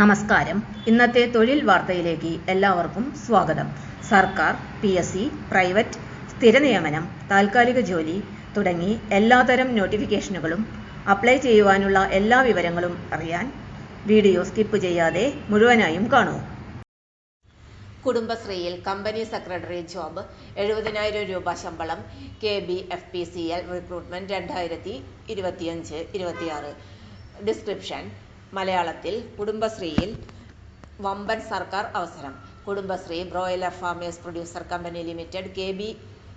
നമസ്കാരം. ഇന്നത്തെ തൊഴിൽ വാർത്തയിലേക്ക് എല്ലാവർക്കും സ്വാഗതം. സർക്കാർ പി എസ് സി പ്രൈവറ്റ് സ്ഥിരനിയമനം താൽക്കാലിക ജോലി തുടങ്ങി എല്ലാതരം നോട്ടിഫിക്കേഷനുകളും അപ്ലൈ ചെയ്യുവാനുള്ള എല്ലാ വിവരങ്ങളും അറിയാൻ വീഡിയോ സ്കിപ്പ് ചെയ്യാതെ മുഴുവനായും കാണൂ. കുടുംബശ്രീയിൽ കമ്പനി സെക്രട്ടറി ജോബ് എഴുപതിനായിരം രൂപ ശമ്പളം K B F P C L recruitment രണ്ടായിരത്തി ഇരുപത്തിയഞ്ച് ഇരുപത്തിയാറ്. ഡിസ്ക്രിപ്ഷൻ മലയാളത്തിൽ കുടുംബശ്രീയിൽ വമ്പൻ സർക്കാർ അവസരം. Kudumbashree broiler farmers producer company limited K B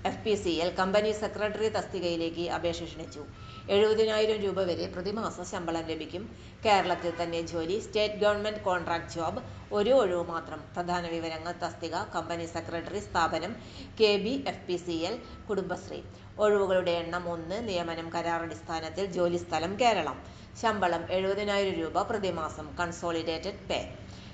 F P C L company secretary തസ്തികയിലേക്ക് അപേക്ഷ ക്ഷണിച്ചു. എഴുപതിനായിരം രൂപ വരെ പ്രതിമാസ ശമ്പളം ലഭിക്കും. കേരളത്തിൽ തന്നെ ജോലി സ്റ്റേറ്റ് ഗവൺമെന്റ് കോൺട്രാക്ട് ജോബ് ഒരു ഒഴിവ് മാത്രം. പ്രധാന വിവരങ്ങൾ തസ്തിക കമ്പനി സെക്രട്ടറി സ്ഥാപനം K B F P C L Kudumbashree. ഒഴിവുകളുടെ എണ്ണം ഒന്ന് നിയമനം കരാറടിസ്ഥാനത്തിൽ ജോലിസ്ഥലം കേരളം. ശമ്പളം എഴുപതിനായിരം രൂപ പ്രതിമാസം കൺസോളിഡേറ്റഡ് പേ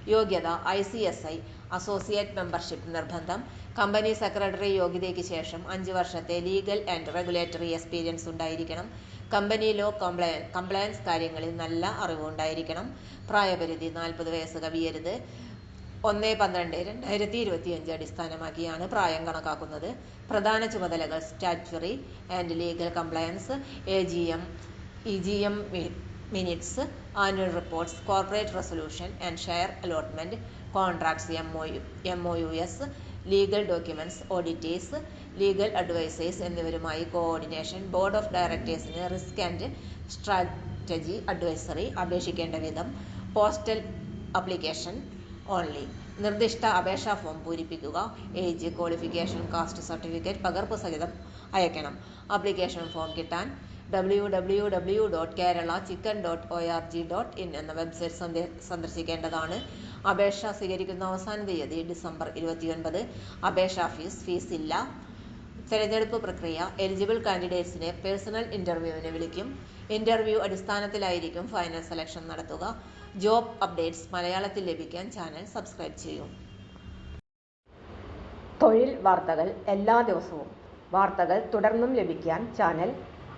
യോഗ്യത I C S I associate membership നിർബന്ധം കമ്പനി സെക്രട്ടറി യോഗ്യതയ്ക്ക് ശേഷം അഞ്ച് വർഷത്തെ ലീഗൽ ആൻഡ് റെഗുലേറ്ററി എക്സ്പീരിയൻസ് ഉണ്ടായിരിക്കണം. കമ്പനി ലോ കംപ്ലയൻ കംപ്ലയൻസ് കാര്യങ്ങളിൽ നല്ല അറിവുണ്ടായിരിക്കണം. പ്രായപരിധി നാൽപ്പത് വയസ്സ് കവിയരുത്. ഒന്ന് പന്ത്രണ്ട് രണ്ടായിരത്തി ഇരുപത്തിയഞ്ച് അടിസ്ഥാനമാക്കിയാണ് പ്രായം കണക്കാക്കുന്നത്. പ്രധാന ചുമതലകൾ statutory and legal compliance A G M E G M minutes annual reports corporate resolution and share allotment contracts M O U M O U S legal documents auditors legal advisors എന്നിവരുമായി coordination board of ഡയറക്ടേഴ്സിന് risk and strategy advisory അപേക്ഷിക്കേണ്ട വിധം postal application only നിർദ്ദിഷ്ട അപേക്ഷാ form പൂരിപ്പിക്കുക age qualification caste certificate പകർപ്പ് സഹിതം അയക്കണം ആപ്ലിക്കേഷൻ ഫോം കിട്ടാൻ W W W dot Kerala chicken dot O R G dot in എന്ന വെബ്സൈറ്റ് സന്ദർശിക്കേണ്ടതാണ്. അപേക്ഷ സ്വീകരിക്കുന്ന അവസാന തീയതി ഡിസംബർ ഇരുപത്തിയൊൻപത്. അപേക്ഷാ ഫീസ് ഫീസ് ഇല്ല. തെരഞ്ഞെടുപ്പ് പ്രക്രിയ എലിജിബിൾ കാൻഡിഡേറ്റ്സിനെ പേഴ്സണൽ ഇന്റർവ്യൂവിന് വിളിക്കും. ഇന്റർവ്യൂ അടിസ്ഥാനത്തിലായിരിക്കും ഫൈനൽ സെലക്ഷൻ നടത്തുക. ജോബ് അപ്ഡേറ്റ്സ് മലയാളത്തിൽ ലഭിക്കാൻ ചാനൽ സബ്സ്ക്രൈബ് ചെയ്യൂ. തൊഴിൽ വാർത്തകൾ എല്ലാ ദിവസവും. വാർത്തകൾ തുടർന്നും ലഭിക്കാൻ ചാനൽ